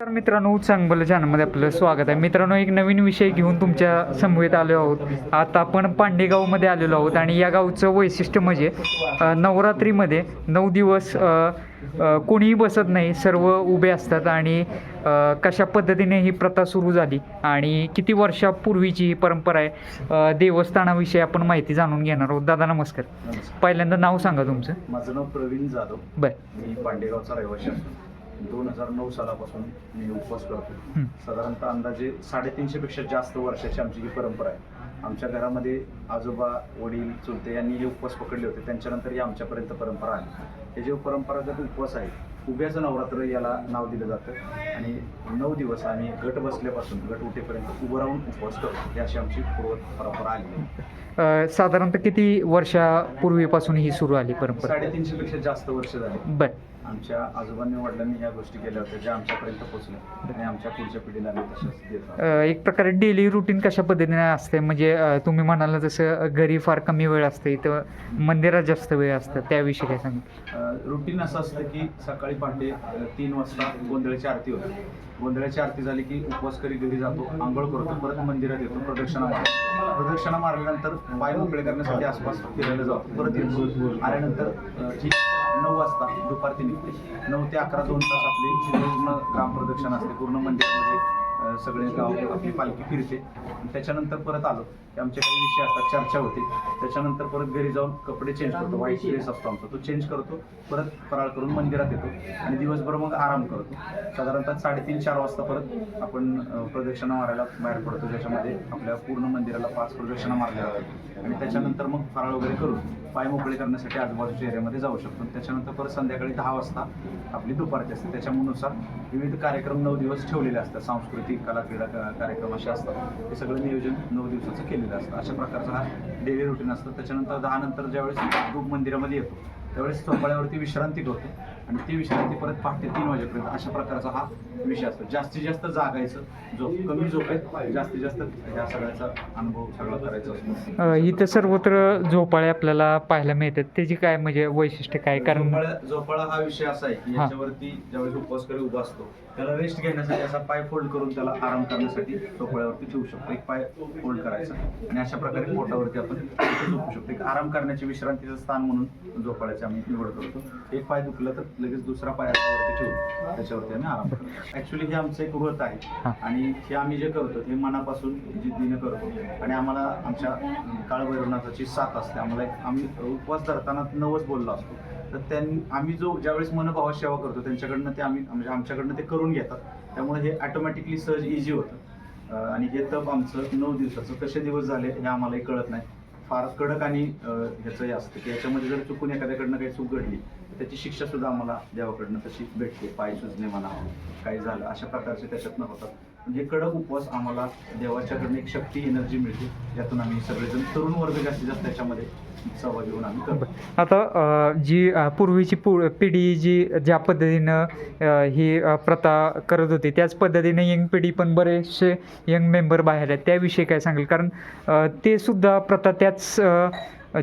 तर मित्रांनो चांगलं चॅनलमध्ये आपलं स्वागत आहे. मित्रांनो एक नवीन विषय घेऊन तुमच्या समवेत आलो आहोत. आता आपण पांडेगावमध्ये आलेलो आहोत आणि या गावचं वैशिष्ट्य म्हणजे नवरात्रीमध्ये नऊ दिवस कोणीही बसत नाही सर्व उभे असतात आणि कशा पद्धतीने ही प्रथा सुरू झाली आणि किती वर्षापूर्वीची ही परंपरा आहे देवस्थानाविषयी आपण माहिती जाणून घेणार आहोत. दादा नमस्कार. पहिल्यांदा नाव सांगा तुमचं. माझं नाव प्रवीण जाधव. बरं. मी पांडेगावचा रहिवासी दोन हजार नऊ सालापासून मी उपवास करतो हं. साधारणतः अंदाजे साडेतीनशे पेक्षा जास्त वर्षाची आमची ही परंपरा आहे. आमच्या घरामध्ये आजोबा वडील चुलते यांनी हे उपवास पकडले होते. त्यांच्यानंतर ही आमच्यापर्यंत परंपरा आली. हे जे परंपरागत उपवास आहे उभ्याचं नवरात्र याला नाव दिलं जातं. आणि नऊ दिवस आम्ही गट बसल्यापासून गट उठेपर्यंत उभं राहून उपवास करतो. ही अशी आमची पूर्व परंपरा आली. आहे साधारणतः किती वर्षापूर्वीपासून ही सुरू आली परंपरा? साडेतीनशे पेक्षा जास्त वर्ष झाली. बरं. आमच्या आजोबांनी वडिलांनी ह्या गोष्टी केल्या होत्या ज्या आमच्यापर्यंत पोहोचल्या आणि आमच्या पुढच्या पिढीला आम्ही तशाच देत आहोत. अ, एक प्रकारे डेली रुटीन कशा पद्धतीने असते? म्हणजे अ, तुम्ही म्हणाला जसं घरी फार कमी वेळ असते इथं मंदिरात जास्त वेळ असतं त्याविषयी काय सांगितलं रुटीन असं असतं की सकाळी पहाटे अं, तीन वाजता गोंधळाची आरती होते. गोंधळाची आरती झाली की उपवास करी घरी जातो आंघोळ करतो परत मंदिरात येतो प्रदक्षिणा मारतो प्रदक्षिणा मारल्यानंतर पाय मोकळे करण्यासाठी आसपास फिरायला जातो परत येतो. आल्यानंतर अं, जी नऊ वाजता दुपारती निघते. नऊ ते अकरा दोन तास आपली पूर्ण ग्राम प्रदक्षिणा असते. पूर्ण मंदिरामध्ये सगळे गाव आपली पालखी फिरते. आणि त्याच्यानंतर परत आलो. की आमचे काही विषय असतात चर्चा होते. त्याच्यानंतर परत घरी जाऊन कपडे चेंज करतो. वाईट ड्रेस असतो आमचा. तो चेंज करतो. परत फराळ करून मंदिरात येतो. आणि दिवसभर मग आराम करतो. साधारणतः साडेतीन चार वाजता परत आपण प्रदक्षिणा मारायला बाहेर पडतो. ज्याच्यामध्ये आपल्या पूर्ण मंदिराला पाच प्रदक्षिणा मारल्या जातात. आणि त्याच्यानंतर मग फराळ वगैरे करून पाय मोकळे करण्यासाठी आजूबाजूच्या एरियामध्ये जाऊ शकतो. त्याच्यानंतर परत संध्याकाळी दहा वाजता आपली दुपारची असते. त्याच्यानुसार विविध कार्यक्रम नऊ दिवस ठेवलेले असतात. सांस्कृतिक कला क्रीडा कार्यक्रम असे असतात. हे सगळं नियोजन नऊ दिवसाचं केलेलं असतं. अशा प्रकारचा हा डेली रुटीन असतं. त्याच्यानंतर दहा नंतर ज्यावेळेस मंदिरामध्ये येतो त्यावेळेस चौपाळ्यावरती विश्रांती करतो आणि ती विश्रांती परत पहाटे तीन वाजेपर्यंत अशा प्रकारचा हा विषय असतो. जास्तीत जास्त जागायचं झोप कमी झोपेत जास्तीत जास्त या सगळ्याचा अनुभव सगळा करायचा असतो. इथं सर्वत्र झोपाळे आपल्याला पाहायला मिळतात. त्याची काय म्हणजे वैशिष्ट्य काय? कारण झोपाळा झोपाळा हा विषय असा आहे की. याच्यावरती ज्यावेळेस उपवास करी उभा असतो त्याला रेस्ट घेण्यासाठी असा पाय फोल्ड करून त्याला आराम करण्यासाठी झोपाळ्यावरती ठेवू शकतो. एक पाय फोल्ड करायचा. आणि अशा प्रकारे पोटावरती आपण झोपू शकतो. एक आराम करण्याची विश्रांतीचं स्थान म्हणून झोपाळ्याची आम्ही निवड करतो. एक पाय दुखलं तर लगेच दुसरा पाय असा वरती ठेवून त्याच्यावरती आम्ही आराम करतो. ऍक्च्युली हे आमचं एक व्रत. आहे. आणि हे आम्ही जे करतो हे मनापासून जिद्दीने करतो. आणि आम्हाला आमच्या काळभैरवनाथाची साथ असते. आम्हाला एक आम्ही उपवास धरताना नवस बोललो असतो. तर त्यांनी आम्ही जो ज्यावेळेस मनभावात सेवा करतो त्यांच्याकडनं ते आम्ही म्हणजे आमच्याकडनं ते करून घेतात. त्यामुळे हे ऑटोमॅटिकली सहज इझी होतं. आणि हे तप आमचं नऊ दिवसाचं कसे दिवस झाले हे आम्हालाही कळत नाही. फार कडक आणि ह्याचं हे असतं की याच्यामध्ये जर चुकून एखाद्याकडनं काही चूक घडली तर त्याची शिक्षा सुद्धा आम्हाला देवाकडनं तशी भेटते. पाय सुजणे म्हणा काही झालं अशा प्रकारचे त्याच्यातनं होतात. म्हणजे कडक उपवास आम्हाला देवाच्याकडनं एक शक्ती एनर्जी मिळते. यातून आम्ही सगळेजण तरुण वर्ग जास्तीत जास्त त्याच्यामध्ये सहभागी होऊन आम्ही करतो. आता जी पूर्वीची पु पिढी जी ज्या पद्धतीनं ही प्रथा करत होती त्याच पद्धतीने यंग पिढी पण बरेचसे यंग मेंबर बाहेर आहेत. त्याविषयी काय सांगेल? कारण ते सुद्धा प्रथा त्याच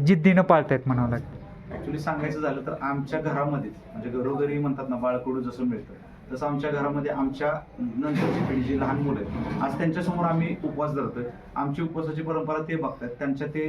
जिद्दीनं पाळतायत म्हणावं लागतं ऍक्च्युली सांगायचं झालं तर आमच्या घरामध्येच म्हणजे घरोघरी म्हणतात ना बाळकडू जसं मिळतं तसं आमच्या घरामध्ये आमच्या नंतरची पिढी जी लहान मुलं आहेत आज त्यांच्यासमोर आम्ही उपवास धरतोय. आमची उपवासाची परंपरा ते बघतात त्यांच्या ते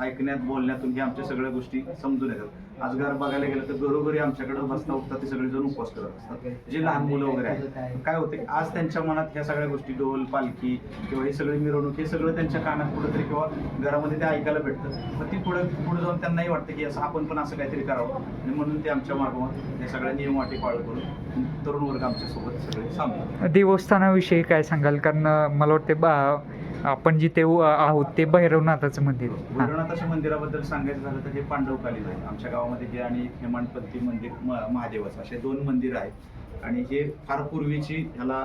ऐकण्यात बोलण्यातून हे आमच्या सगळ्या गोष्टी समजून येतात. आज घर बघायला गेलं तर घरोघरी आमच्याकडे बसता उठता ते सगळेजण उपवास करत असतात. जे लहान मुलं वगैरे आहेत. काय? होते आज त्यांच्या मनात ह्या सगळ्या गोष्टी डोल पालखी किंवा हे सगळे मिरवणूक हे सगळं त्यांच्या कानात कुठेतरी किंवा घरामध्ये ते ऐकायला भेटतं. मग ती पुढे पुढे जाऊन त्यांनाही वाटतं की असं आपण पण असं काहीतरी करावं. आणि म्हणून ते आमच्या मार्गावर हे सगळ्या नियम अटी पाळत करून तरुण वर्ग आमच्यासोबत सगळे सामील देवस्थानाविषयी काय सांगाल? कारण मला वाटते बा आपण जिथे आहोत ते भैरवनाथाचं मंदिर. भैरवनाथाच्या मंदिराबद्दल सांगायचं झालं तर हे पांडवकालीन आहे आमच्या गावामध्ये हे आणि हेमाडपंथी मंदिर महादेवाचं असे दोन मंदिर आहेत. आणि हे फार पूर्वीची ह्याला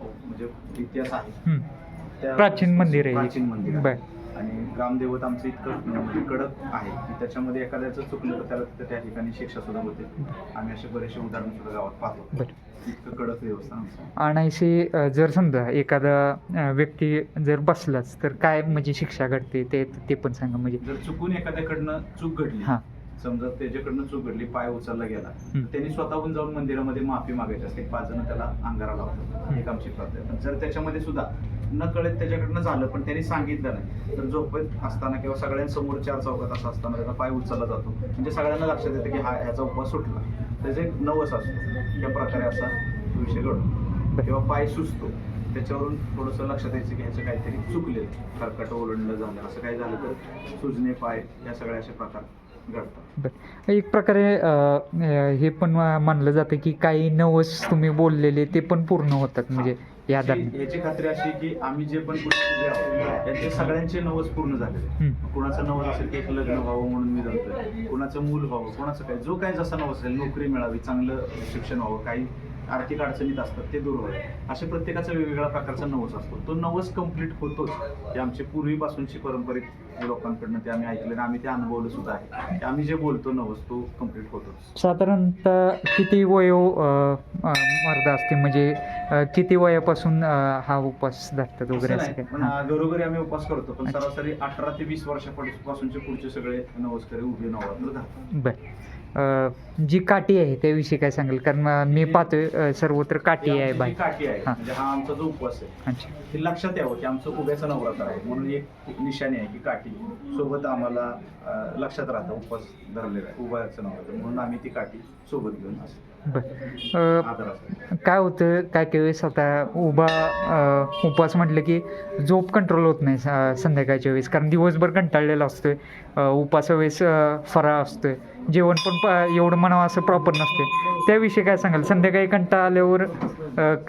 म्हणजे इतिहास आहे. प्राचीन मंदिर आहे प्राचीन मंदिर आणि ग्रामदेवत आमचं इतकं म्हणजे कडक आहे की त्याच्यामध्ये एखाद्याचं चुकलं तर त्याला तिथं त्या ठिकाणी शिक्षा सुद्धा होते. आम्ही असे बरेचसे उदाहरण सुद्धा गावात पाहतो. इतकं कडक आहे. आणायशी जर समजा एखादा व्यक्ती जर बसलाच तर काय म्हणजे शिक्षा घडते? ते ते पण सांगा म्हणजे. जर चुकून एखाद्याकडनं चूक घडली हां. समजा त्याच्याकडनं चूक घडली पाय उचलला गेला त्यांनी स्वतःहून जाऊन मंदिरामध्ये माफी मागायची असते. पाच जण त्याला अंगारा लावतात. एक आमची पण जर त्याच्यामध्ये सुद्धा न कळत त्याच्याकडनं झालं पण त्यांनी सांगितलं नाही. तर झोपेत असताना किंवा सगळ्यांसमोर चार चौकात असं असताना त्याचा पाय उचलला जातो. म्हणजे सगळ्यांना लक्षात येतं की हा ह्याचा उपवास सुटला. त्याचे एक नवस असतो. या प्रकारे असा विषय घडतो. किंवा पाय सुचतो त्याच्यावरून थोडंसं लक्षात यायचं की ह्याचं काहीतरी चुकले खरकट ओरडलं झालं असं काही झालं तर सुजणे पाय या सगळ्या असे प्रकार घडतात. एक प्रकारे हे पण मा- मानलं जातं की काही नवस तुम्ही बोललेले ते पण पूर्ण होतात. म्हणजे या याची दरम्यान याची खात्री अशी की आम्ही जे पण कुठे उभे आहोत यांचे सगळ्यांचे नवस पूर्ण. हम्म. कुणाचं नवस असेल की एक लग्न व्हावं म्हणून मी जमतोय कुणाचं मूल व्हावं कुणाचं काय जो काय जसा नवस असेल नोकरी मिळावी चांगलं शिक्षण व्हावं काही आर्थिक अडचणीत असतात ते दूर व्हावे असे प्रत्येकाचा वेगवेगळ्या प्रकारचा नवस असतो. तो नवस कंप्लीट होतोच. हे आमची पूर्वीपासूनची पारंपरिक लोकांकडनं ते आम्ही ऐकलं आणि आम्ही ते अनुभवलं सुद्धा आहे. आम्ही जे बोलतो नवस तो कंप्लीट होतोच. साधारणतः किती वयो मर्द असते म्हणजे किती वयापासून हा उपवास धरतात वगैरे घरोघरी आम्ही उपवास करतो. पण. सरासरी अठरा ते वीस वर्षापासूनचे पुढचे सगळे नवसकरी उभे नवरात्र धरतात. जी काठी आहे त्याविषयी काय सांगाल? कारण मी पाहतोय सर्वत्र काठी आहे बाई काठी आहे हां. म्हणजे हा आमचा जो उपवास आहे अच्छा. हे लक्षात यावं की आमचं उभ्याचा नवरात्र आहे. म्हणून एक एक निशाणी आहे की काठी सोबत आम्हाला अं, लक्षात राहतं उपवास धरलेला आहे उभ्याचं नवरात्र. म्हणून आम्ही ती काठी सोबत घेऊन असं बरं. काय होतं काय काही वेळेस आता उभा उपवास म्हटलं की झोप कंट्रोल होत नाही स- संध्याकाळच्या वेळेस. कारण दिवसभर कंटाळलेला असतोय. उपवासा वेळेस अ, फराळ असतोय. जेवण पण एवढं म्हणावं असं प्रॉपर नसते त्याविषयी काय सांगाल? संध्याकाळी कंटाळा आल्यावर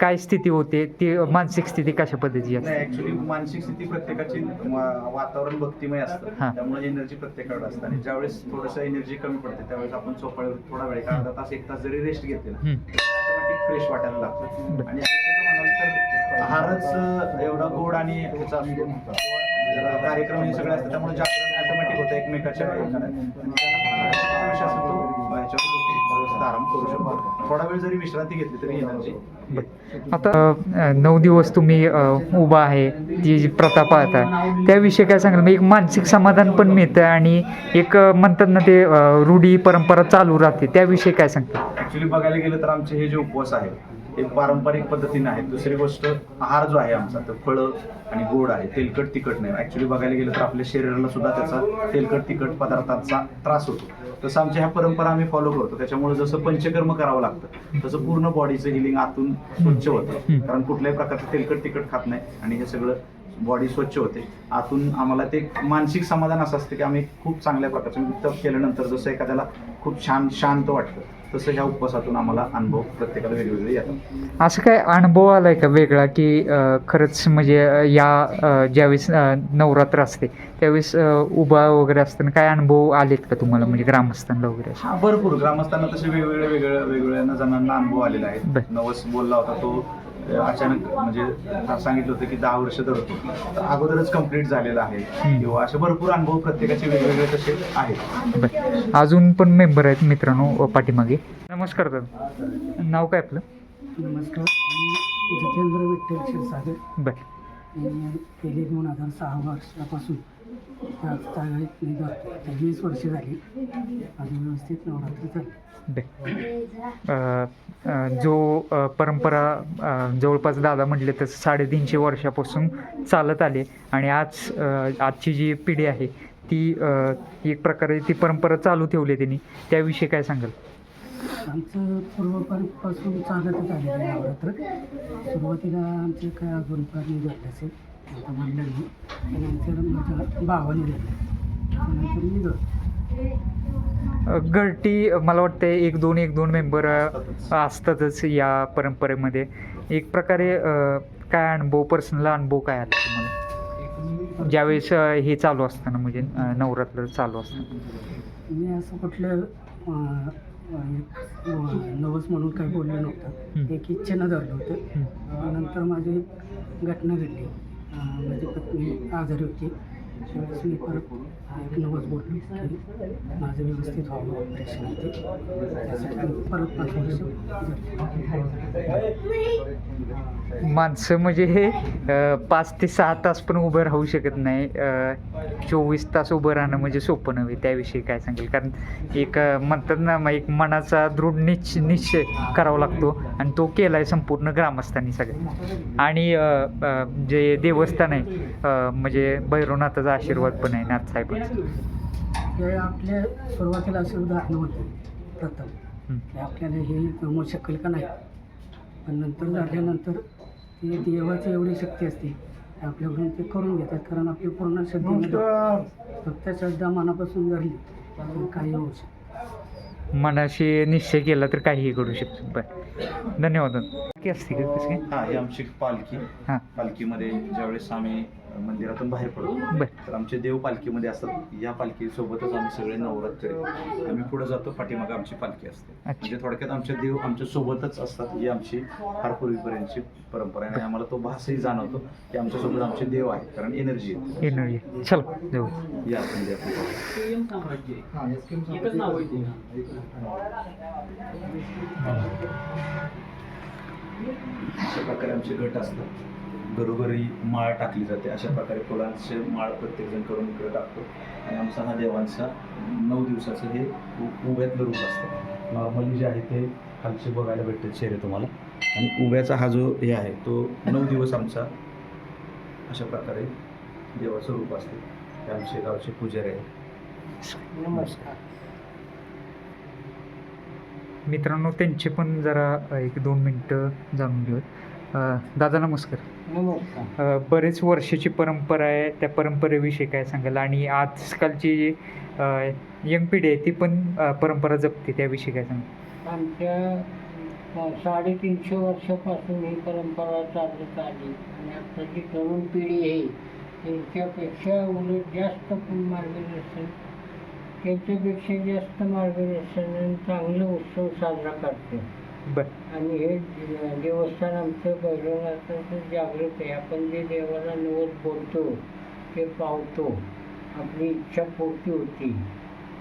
काय स्थिती होते? ती मानसिक स्थिती कशा पद्धतीची असते? नाही ऍक्च्युली मानसिक स्थिती प्रत्येकाची वातावरण भक्तिमय असतं. त्यामुळे एनर्जी प्रत्येकाकडे असतं. आणि ज्यावेळेस थोडंसं एनर्जी कमी पडते त्यावेळेस आपण चोपाळीवर थोडा वेळ अर्धा तास एक तास जरी रेस्ट घेतली ना. हम्म. ऑटोमॅटिक फ्रेश वाटायला लागतं. आणि शक्यतो म्हणाल तर आहारच एवढा गोड आणि ह्याचा असतो. कार्यक्रम हे सगळे असतात त्यामुळे जागरण ऑटोमॅटिक होतं एकमेकाच्या. आराम करू शकतो थोडा वेळ जरी विश्रांती घेतली तरी एनर्जी आता नऊ दिवस तुम्ही उभा आहे ती जी प्रथा पाहता त्याविषयी काय सांगाल? मग एक मानसिक समाधान पण मिळतं आणि एक म्हणतात ना ते रूढी परंपरा चालू राहते. त्याविषयी काय सांगता? ऍक्च्युली बघायला गेलं तर आमचे हे जे उपवास आहेत हे पारंपरिक पद्धतीने आहेत. दुसरी गोष्ट आहार जो आहे आमचा तो फळं आणि गोड आहे. तेलकट तिखट नाही. ऍक्च्युली बघायला गेलं तर आपल्या शरीराला सुद्धा त्याचा तेलकट तिखट पदार्थांचा त्रास होतो. तसं आमच्या ह्या परंपरा आम्ही फॉलो करतो त्याच्यामुळे जसं पंचकर्म करावं लागतं तसं पूर्ण बॉडीचं हिलिंग आतून स्वच्छ होतं. कारण कुठल्याही प्रकारचं तेलकट तिखट खात नाही आणि हे सगळं बॉडी स्वच्छ होते आतून आम्हाला ते मानसिक समाधान असं असतं की आम्ही खूप चांगल्या प्रकारचं तप केल्यानंतर जसं एखाद्याला खूप छान शांत वाटतं तसं ह्या उपवासातून आम्हाला अनुभव प्रत्येकाला वेगवेगळे येतात असं काय अनुभव आलाय का वेगळा की खरंच म्हणजे या ज्यावेळेस नवरात्र असते त्यावेळेस उभा वगैरे असताना काय अनुभव आलेत का तुम्हाला म्हणजे ग्रामस्थांना वगैरे? हा भरपूर ग्रामस्थांना तसे वेगवेगळे वेगवेगळ्या वेगवेगळ्या जणांना अनुभव आलेला आहे. नवस बोलला होता तो अचानक म्हणजे सांगितलं होतं की दहा वर्ष धरतो तर अगोदरच कंप्लीट झालेला आहे. किंवा असे भरपूर अनुभव प्रत्येकाचे वेगवेगळे तसे आहेत. बरं. अजून पण मेंबर आहेत मित्रांनो पाठीमागे. नमस्कार दादा. नाव काय आपलं? नमस्कार. मी जितेंद्र विठ्ठल क्षीरसागर. बरं. मी गेली दोन हजार सहा वर्षापासून त्या मी वीस वर्ष झाली. अजून व्यवस्थित नवरात्र अ, जो परंपरा जवळपास दादा म्हटले तर साडेतीनशे वर्षापासून चालत आले आणि आज आजची जी पिढी आहे ती एक प्रकारे ती परंपरा चालू ठेवली त्यांनी त्याविषयी काय सांगाल? आमचं पूर्वपासून चालतच आलेलं आहे नवरात्र सुरुवातीला आमचे काय गुरुपारने घडलं असेल आता नाही. त्यानंतर माझ्या भावाने घडलं त्यानंतर मी घडलो अ, गरटी मला वाटतं एक दोन एक दोन मेंबर असतातच या परंपरेमध्ये. एक प्रकारे काय अनुभव पर्सनल अनुभव काय आला तुम्हाला? ज्यावेळेस हे चालू असताना म्हणजे नवरात्र चालू असताना. मी असं कुठलं नवस म्हणून काही बोललं नव्हतं. एक इच्छेनं धरलं होतं. नंतर माझी घटना घडली. माझी पत्नी आजारी होती. स्लीपर एक नवस माझं व्यवस्थित व्हावं ऑपरेशन आहे ते त्यासाठी परत पाच वर्ष माणसं म्हणजे हे पाच ते सहा तास पण उभं राहू शकत नाही. चोवीस तास उभं राहणं म्हणजे सोपं नव्हे. त्याविषयी काय सांगेल? कारण एक म्हणतात ना एक मनाचा दृढ निश्च निश्चय करावा लागतो आणि तो केला आहे संपूर्ण ग्रामस्थांनी सगळं आणि जे देवस्थान आहे म्हणजे भैरवनाथाचं आशीर्वाद पण आहे नाथसाहेबांचा हे आपल्या सुरुवातीला असे उदाहरणं होते प्रथम. हं. की आपल्याला हे जमू शकेल का नाही? पण नंतर झाल्यानंतर ते देवाची एवढी शक्ती असते की आपल्याकडून ते करून घेतात. कारण आपली पूर्ण श्रद्धेने फक्त श्रद्धा मनापासून धरली तर काही होऊ शकतं मनाशी निश्चय केला तर काहीही करू शकतो. बरं. धन्यवाद. की असते का कसं काय हा ही आमची पालखी. हां. पालखीमध्ये ज्यावेळेस आम्ही मंदिरातून बाहेर पडतो बरं. तर आमचे देव पालखीमध्ये असतात. या पालखीसोबतच आम्ही सगळे नवरात्री आम्ही पुढे जातो पाठीमागे आमची पालखी असते. म्हणजे थोडक्यात आमचे देव आमच्या सोबतच असतात ही आमची फार पूर्वीपर्यंतची परंपरा आहे आणि आम्हाला तो भासही जाणवतो की आमच्यासोबत आमचे देव आहेत कारण एनर्जी आहे एनर्जी चल जाऊ या संधी आपण प्रकारे आमचे गट असतात. घरोघरी माळ टाकली जाते. अशा प्रकारे फुलांचे माळ प्रत्येकजण करून इकडे टाकतो. आणि आमचा हा देवांचा नऊ दिवसाचं हे उभ्यातलं रूप असतं. नॉर्मली जे आहे ते खालचे बघायला भेटते चेहरे तुम्हाला. आणि उभ्याचा हा जो हे आहे तो नऊ दिवस आमचा अशा प्रकारे देवाचं रूप असते. ते आमचे गावचे पुजारी आहे नमस्कार. मित्रांनो त्यांचे पण जरा एक दोन मिनटं जाणून घेऊयात. अ, दादा नमस्कार. बरेच वर्षाची परंपरा आहे त्या परंपरेविषयी काय सांगाल? आणि आजकालची जी यंग पिढी आहे ती पण परंपरा जपते त्याविषयी काय सांगाल? आमच्या साडेतीनशे वर्षापासून ही परंपरा चालत आली. आणि आता जी तरुण पिढी आहे त्यांच्यापेक्षा उलट जास्त मार्गदर्शन त्यांच्यापेक्षा जास्त मार्गदर्शन आणि चांगलं उत्सव साजरा करते. बरं. आणि हे देवस्थान आमचं भैरवनाथाचं जागृत आहे. आपण जे देवाला नवस बोलतो ते पावतो. आपली इच्छा पूर्ती होती.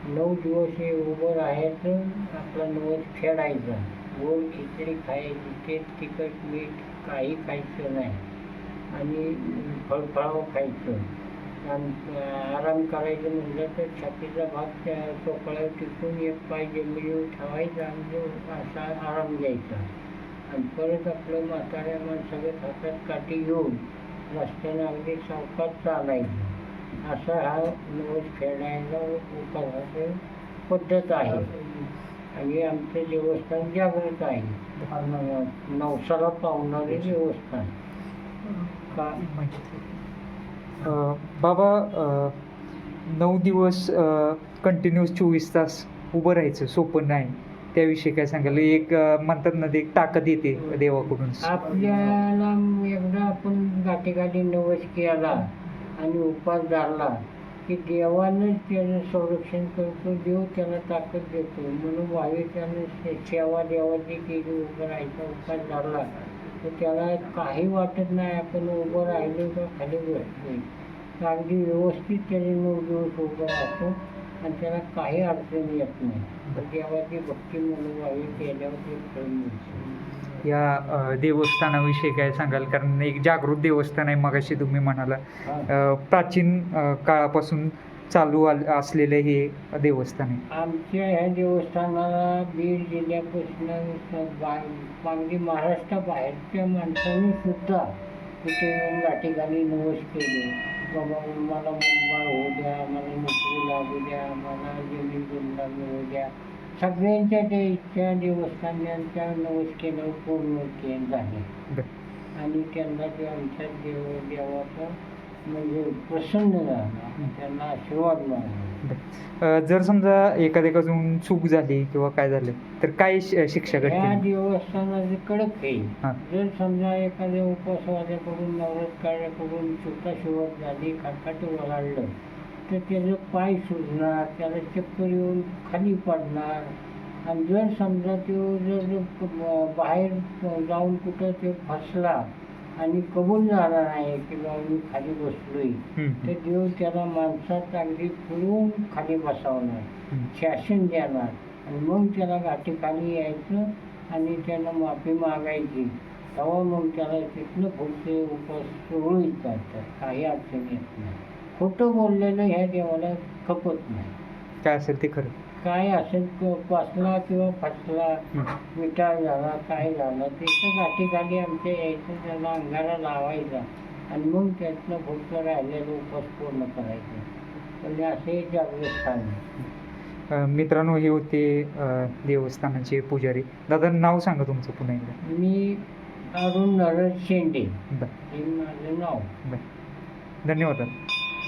नऊ दिवस हे उभं राहायचं आपला नवस खेळायचा. गोड खिचडी खायची ते तिखट मीठ काही खायचं नाही. आणि फळफळावं खायचं. आराम करायचं म्हणलं तर छातीचा भाग त्या टोकळ्यावर टिकून एक पाय जमिनीवर ठेवायचा आणि जो असा आराम घ्यायचा. आणि परत आपलं म्हाताऱ्या माणसागत हातात काठी घेऊन रस्त्याने अगदी सावकाश चालायचं. असा हा नवस खेळण्याचा उपासाची पद्धत आहे. आणि आमचं देवस्थान जागृत आहे. नवसाला पावणारे देवस्थान. का? बाबा नऊ दिवस कंटिन्यूस चोवीस तास उभं राहायचं सोपं नाही. त्याविषयी काय सांगाल एक म्हणतात ना ते एक ताकद येते देवाकडून. आपल्याला एकदा आपण गाठीगाठी नवस केला आणि उपास धरला की देवानंच त्याचं संरक्षण करतो देव त्याला ताकद देतो. म्हणून वायू त्यानं सेवा देवाची केली उभं राहायचं उपास धरला तर त्याला काही वाटत नाही आपण उभं राहिलो का खाली बसलो तर अगदी व्यवस्थित त्याने नऊ दिवस उभं राहतो आणि त्याला काही अडचण येत नाही. तर देवाची भक्ती म्हणून भाविक केल्यावर ते फळ मिळतं. या देवस्थानाविषयी काय सांगाल? कारण एक जागृत देवस्थान आहे मगाशी तुम्ही म्हणाला. प्राचीन काळापासून चालू आल- असलेलं हे देवस्थान आहे. आमच्या ह्या देवस्थानाला बीड जिल्ह्यापासून बा- अगदी महाराष्ट्राबाहेरच्या माणसांनी सुद्धा तिथे येऊन गाठी घाली नवस केले. बाबा मला मुंबई होऊ द्या मला नोकरी लागू द्या मला जमीन जुमला मिळू द्या. सगळ्यांच्या त्या इच्छा देवस्थानांच्या नवस केल्यावर पूर्ण के झाले बरं. आणि त्यांना ते आमच्या देव देवाचा म्हणजे प्रसन्न त्यांना आशीर्वाद मिळाला अ, जर समजा एखाद्याकडून चूक झाली किंवा काय झालं तर काय श- शिक्षा या घडते देवस्थानाचे कडक आहे जर समजा एखाद्या उपवासवाद्याकडून नवरत्कार्याकडून चुका शिवत झाली खाटखाट ओलांडलं तर त्याचं पाय सुजणार त्याला चक्कर येऊन खाली पडणार. आणि जर समजा तो जर ब- बाहेर जाऊन कुठं ते फसला आणि कबूल झाला नाही की बाबा मी खाली बसलोय. तर देव त्याला माणसात अगदी फिरवून खाली बसवणार. शासन देणार. आणि मग त्याला गाठी खाली यायचं आणि त्याला माफी मागायची. तेव्हा मग त्याला तिथनं पुढचे उपास सुरळीत चालतात काही अडचण येत नाही. खोटं बोललेलं ह्या देवाला खपत नाही. काय असेल ते खरं? काय असेल फसला किंवा फसला. मिठाळ झाला काय झालं त्याच्या गाठीखाली आमच्या यायचं त्याला अंगाला लावायचा. आणि मग त्यातनं पुढचं राहिलेलं उपास पूर्ण करायचं. म्हणजे असे जागृत स्थान आहे. मित्रांनो हे होते देवस्थानाचे पुजारी. दादा नाव सांगा तुमचं पुन्हा एकदा. मी अरुण नरद शेंडे. हे माझं नाव. धन्यवाद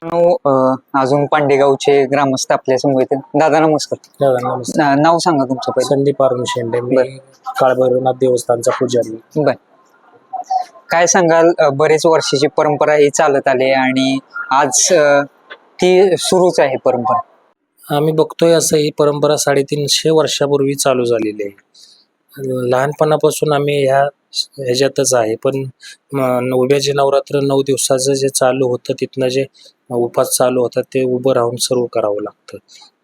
दादा अजून पांडेगावचे ग्रामस्थ आपल्यासमोर आहेत. दादा नमस्कार. दादा नमस्ते ना- नाव सांगा तुमचं पहिले. संदीप अरुण शेंडे. मी बरं. काळभैरवनाथ देवस्थानचा पुजारी. बर. काय सांगाल अ, बरेच वर्षाची परंपरा ही चालत आली आहे आणि आज अ, ती सुरूच आहे परंपरा. आम्ही बघतोय असं ही परंपरा साडेतीनशे वर्षापूर्वी चालू झालेली आहे. लहानपणापासून आम्ही ह्या ह्याच्यातच आहे. पण म- उभ्याचे नवरात्र नऊ दिवसाचं जे चालू होतं तिथनं जे उपास चालू होतात ते उभं राहून सर्व करावं लागतं.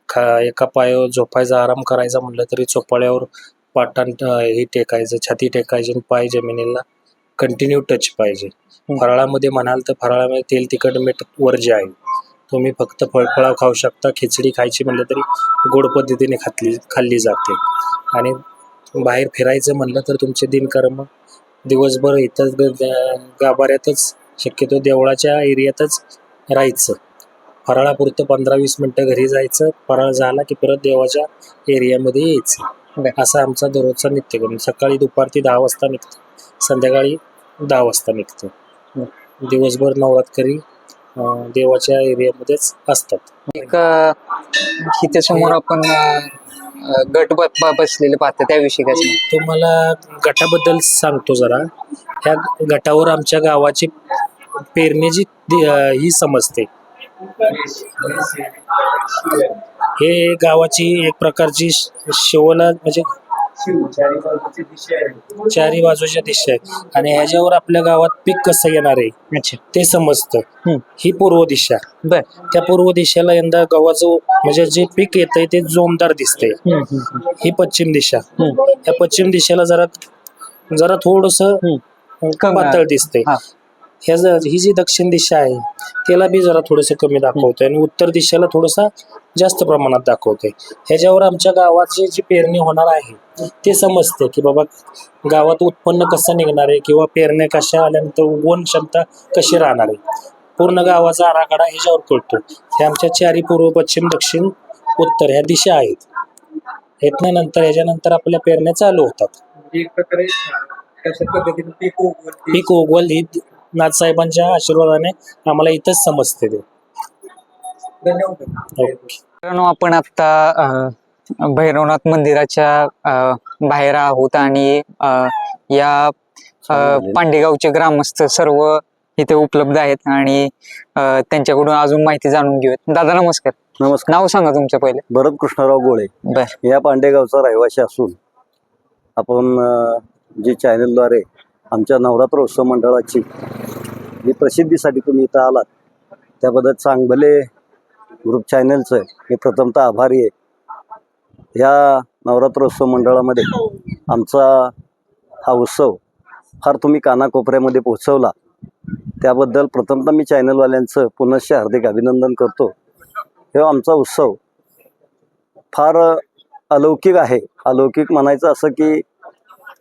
खा एका पायावर झोपायचा आराम करायचा म्हटलं तरी चोपाळ्यावर पाटान हे टेकायचं छाती टेकायची आणि पाय जमिनीला कंटिन्यू टच पाहिजे. फराळामध्ये म्हणाल तर फराळामध्ये तेल तिखट मीठ वर्ज्य आहे तुम्ही फक्त फळफळा खाऊ शकता खिचडी खायची म्हटलं तरी गोड पद्धतीने खातली खाल्ली जाते. आणि बाहेर फिरायचं म्हणलं तर तुमचे दिनकर्म दिवसभर इथंच गाभाऱ्यातच शक्यतो देवळाच्या एरियातच राहायचं. फराळापुरतं पंधरा वीस मिनटं घरी जायचं. फराळ झाला की परत देवाच्या एरियामध्ये यायचं. असा आमचा दररोजचा नित्यक्रम सकाळी दुपारती दहा वाजता निघतो. संध्याकाळी दहा वाजता निघतो. दिवसभर नवरात्री देवाच्या एरियामध्येच असतात. एक इथे समोर आपण गट ब- ब- बसलेले पाहतो त्याविषयी काय सांगाल? तुम्हाला गटाबद्दल सांगतो जरा ह्या गटावर आमच्या गावाची पेरणीची दि- अं, ही समजते हे गावाची एक प्रकारची श- शिवला म्हणजे चारी बाजूच्या दिशा आहेत आणि ह्याच्यावर आपल्या गावात पीक कसं येणार आहे? अच्छा. ते समजतं. हम्म. ही पूर्व दिशा. बर. त्या पूर्व दिशेला यंदा गव्हाचं म्हणजे जे पीक येतंय ते जोमदार दिसतंय. हम्म, हम्म, हम्म. ही पश्चिम दिशा. हम्म. या पश्चिम दिशेला जरा जरा थोडस पातळ. दिसते हा. ह्या ज- ही जी दक्षिण दिशा आहे त्याला बी जरा थोडस कमी दाखवते आणि उत्तर दिशेला थोडसा जास्त प्रमाणात दाखवते ह्याच्यावर आमच्या गावाची जी पेरणी होणार आहे ते समजते की बाबा गावात उत्पन्न कसं निघणार आहे किंवा पेरण्या कशा आल्यानंतर उगवण क्षमता कशी राहणार आहे. पूर्ण गावाचा आराखडा ह्याच्यावर कळतो हे आमच्या चारी पूर्व पश्चिम दक्षिण उत्तर ह्या दिशा आहेत. ह्यातनं नंतर ह्याच्यानंतर आपल्या पेरण्या चालू होतात. एक प्रकारे पीक उगवल ही नाथसाहेबांच्या आशीर्वादाने आम्हाला इथंच समजते ते. धन्यवाद. मित्रांनो आपण आता भैरवनाथ मंदिराच्या अ, बाहेर आहोत आणि या पांडेगावचे ग्रामस्थ सर्व इथे उपलब्ध आहेत आणि त्यांच्याकडून अजून माहिती जाणून घेऊयात. दादा नमस्कार. नमस्कार. नाव सांगा तुमचं पहिले. भरत कृष्णराव गोळे. बर. या पांडेगावचा रहिवासी असून आपण जे चॅनलद्वारे आमच्या नवरात्र उत्सव मंडळाची जी प्रसिद्धीसाठी तुम्ही इथं आलात त्याबद्दल चांगले ग्रुप चॅनलचं मी प्रथमतः आभारी आहे. या नवरात्रोत्सव मंडळामध्ये आमचा हा उत्सव फार तुम्ही कानाकोपऱ्यामध्ये पोहोचवला. त्याबद्दल प्रथमतः मी चॅनलवाल्यांचं पुनश्च हार्दिक अभिनंदन करतो. हे आमचा उत्सव फार अलौकिक आहे. अलौकिक म्हणायचं असं की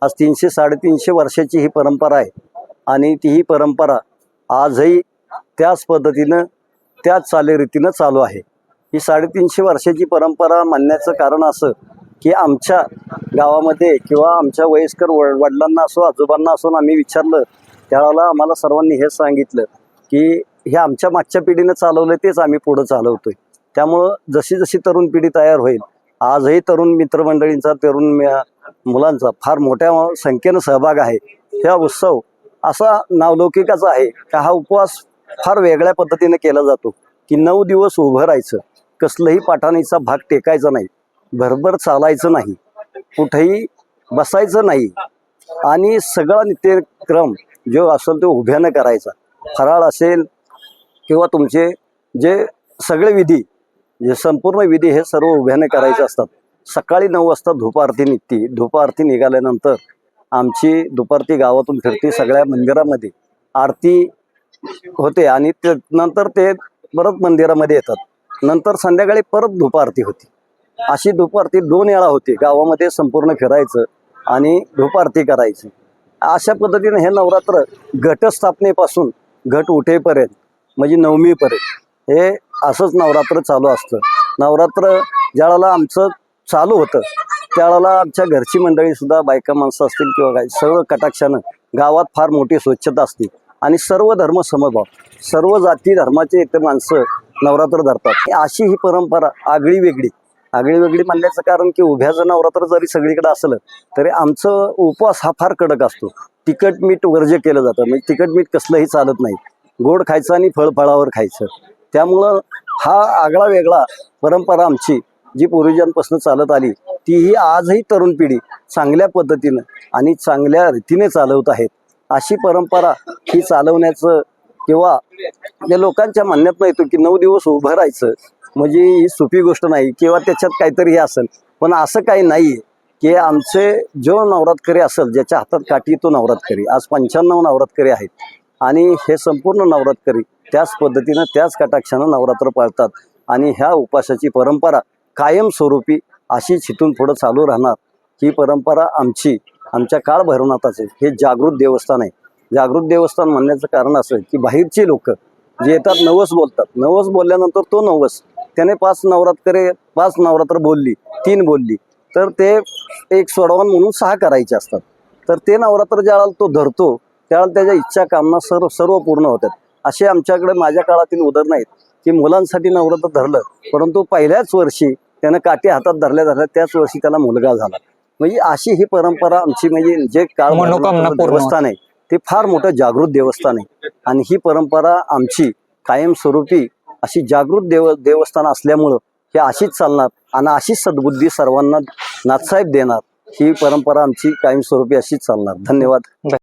आज तीनशे साडेतीनशे वर्षाची ही परंपरा आहे. आणि ती ही परंपरा आजही त्याच पद्धतीनं त्याच चालीरीतीनं चालू आहे. ही साडेतीनशे वर्षाची परंपरा मानण्याचं कारण असं की आमच्या गावामध्ये किंवा आमच्या वयस्कर वड वडिलांना असो आजोबांना असो आम्ही विचारलं त्यावेळेला आम्हाला सर्वांनी हे सांगितलं की हे आमच्या मागच्या पिढीनं चालवलं तेच आम्ही पुढं चालवतोय. त्यामुळं जशी जशी तरुण पिढी तयार होईल आजही तरुण मित्रमंडळींचा तरुण मुलांचा फार मोठ्या संख्येनं सहभाग आहे. हा उत्सव असा नावलौकिकाचा आहे का हा उपवास फार वेगळ्या पद्धतीने केला जातो की नऊ दिवस उभं राहायचं. कसलंही पाठाणीचा भाग टेकायचा नाही. भरभर चालायचं नाही. कुठेही बसायचं नाही. आणि सगळा नित्यक्रम जो असेल तो उभ्यानं करायचा. फराळ असेल किंवा तुमचे जे सगळे विधी जे संपूर्ण विधी हे सर्व उभ्याने करायचे असतात. सकाळी नऊ वाजता धूप आरती निघते. धूप आरती निघाल्यानंतर आमची दुपारती गावातून फिरते सगळ्या मंदिरामध्ये. आरती होते आणि ते नंतर ते परत मंदिरामध्ये येतात. नंतर संध्याकाळी परत धूप आरती होती. अशी धूप आरती दोन वेळा होती. गावामध्ये संपूर्ण फिरायचं आणि धूप आरती करायची. अशा पद्धतीने हे नवरात्र घटस्थापनेपासून घट उठेपर्यंत म्हणजे नवमीपर्यंत हे असंच नवरात्र चालू असतं. नवरात्र ज्याला आमचं चालू होतं. त्यावेळेला आमच्या घरची मंडळी सुद्धा बायका माणसं असतील किंवा काय सर्व कटाक्षानं गावात फार मोठी स्वच्छता असते. आणि सर्व धर्म समभाव सर्व जाती धर्माचे इथे माणसं नवरात्र धरतात. अशी ही परंपरा आगळी वेगळी. आगळी वेगळी म्हणण्याचं कारण की उभ्याचं नवरात्र जरी सगळीकडे असलं तरी आमचं उपवास हा फार कडक असतो. तिखट मीठ वर्ज्य केलं जातं. म्हणजे तिखट मीठ कसलंही चालत नाही. गोड खायचं आणि फळफळावर खायचं. त्यामुळं हा आगळा वेगळा परंपरा आमची जी पूर्वजांपासून चालत आली तीही आजही तरुण पिढी चांगल्या पद्धतीनं आणि चांगल्या रीतीने चालवत आहेत. अशी परंपरा ही चालवण्याचं किंवा या लोकांच्या म्हणण्यात येतो की नऊ दिवस उभं राहायचं म्हणजे ही सोपी गोष्ट नाही किंवा त्याच्यात काहीतरी हे असेल. पण असं काही नाही की आमचे जो नवरातकरी असेल ज्याच्या हातात काठी तो नवरातकरी आज पंच्याण्णव नवरातकरी आहेत आणि हे संपूर्ण नवरातकरी त्याच पद्धतीनं त्याच कटाक्षानं नवरात्र पाळतात आणि ह्या उपासाची परंपरा कायमस्वरूपी अशीच इथून पुढं चालू राहणार. ही परंपरा आमची आमच्या काळ भैरवनाथाचे हे जागृत देवस्थान आहे. जागृत देवस्थान म्हणण्याचं कारण असं की बाहेरचे लोक जे येतात नवस बोलतात. नवस बोलल्यानंतर तो नवस त्याने पाच नवरात्र पाच नवरात्र बोलली तीन बोलली तर ते एक सोडवण म्हणून सहा करायचे असतात. तर ते नवरात्र ज्याला तो धरतो त्यावेळेला त्याच्या इच्छा कामना सर्व सर्व पूर्ण होतात. असे आमच्याकडे माझ्या काळातील उदाहरण आहेत की मुलांसाठी नवरात्र धरलं परंतु पहिल्याच वर्षी त्यानं काठी हातात धरल्या धरल्या त्याच वर्षी त्याला मुलगा झाला. म्हणजे अशी ही परंपरा आमची म्हणजे जे काळ देवस्थान आहे ते फार मोठं जागृत देवस्थान आहे. आणि ही परंपरा आमची कायमस्वरूपी अशी जागृत देव देवस्थान असल्यामुळं हे अशीच चालणार आणि अशीच सद्बुद्धी सर्वांना नाथसाहेब देणार ही परंपरा आमची कायमस्वरूपी अशीच चालणार. धन्यवाद.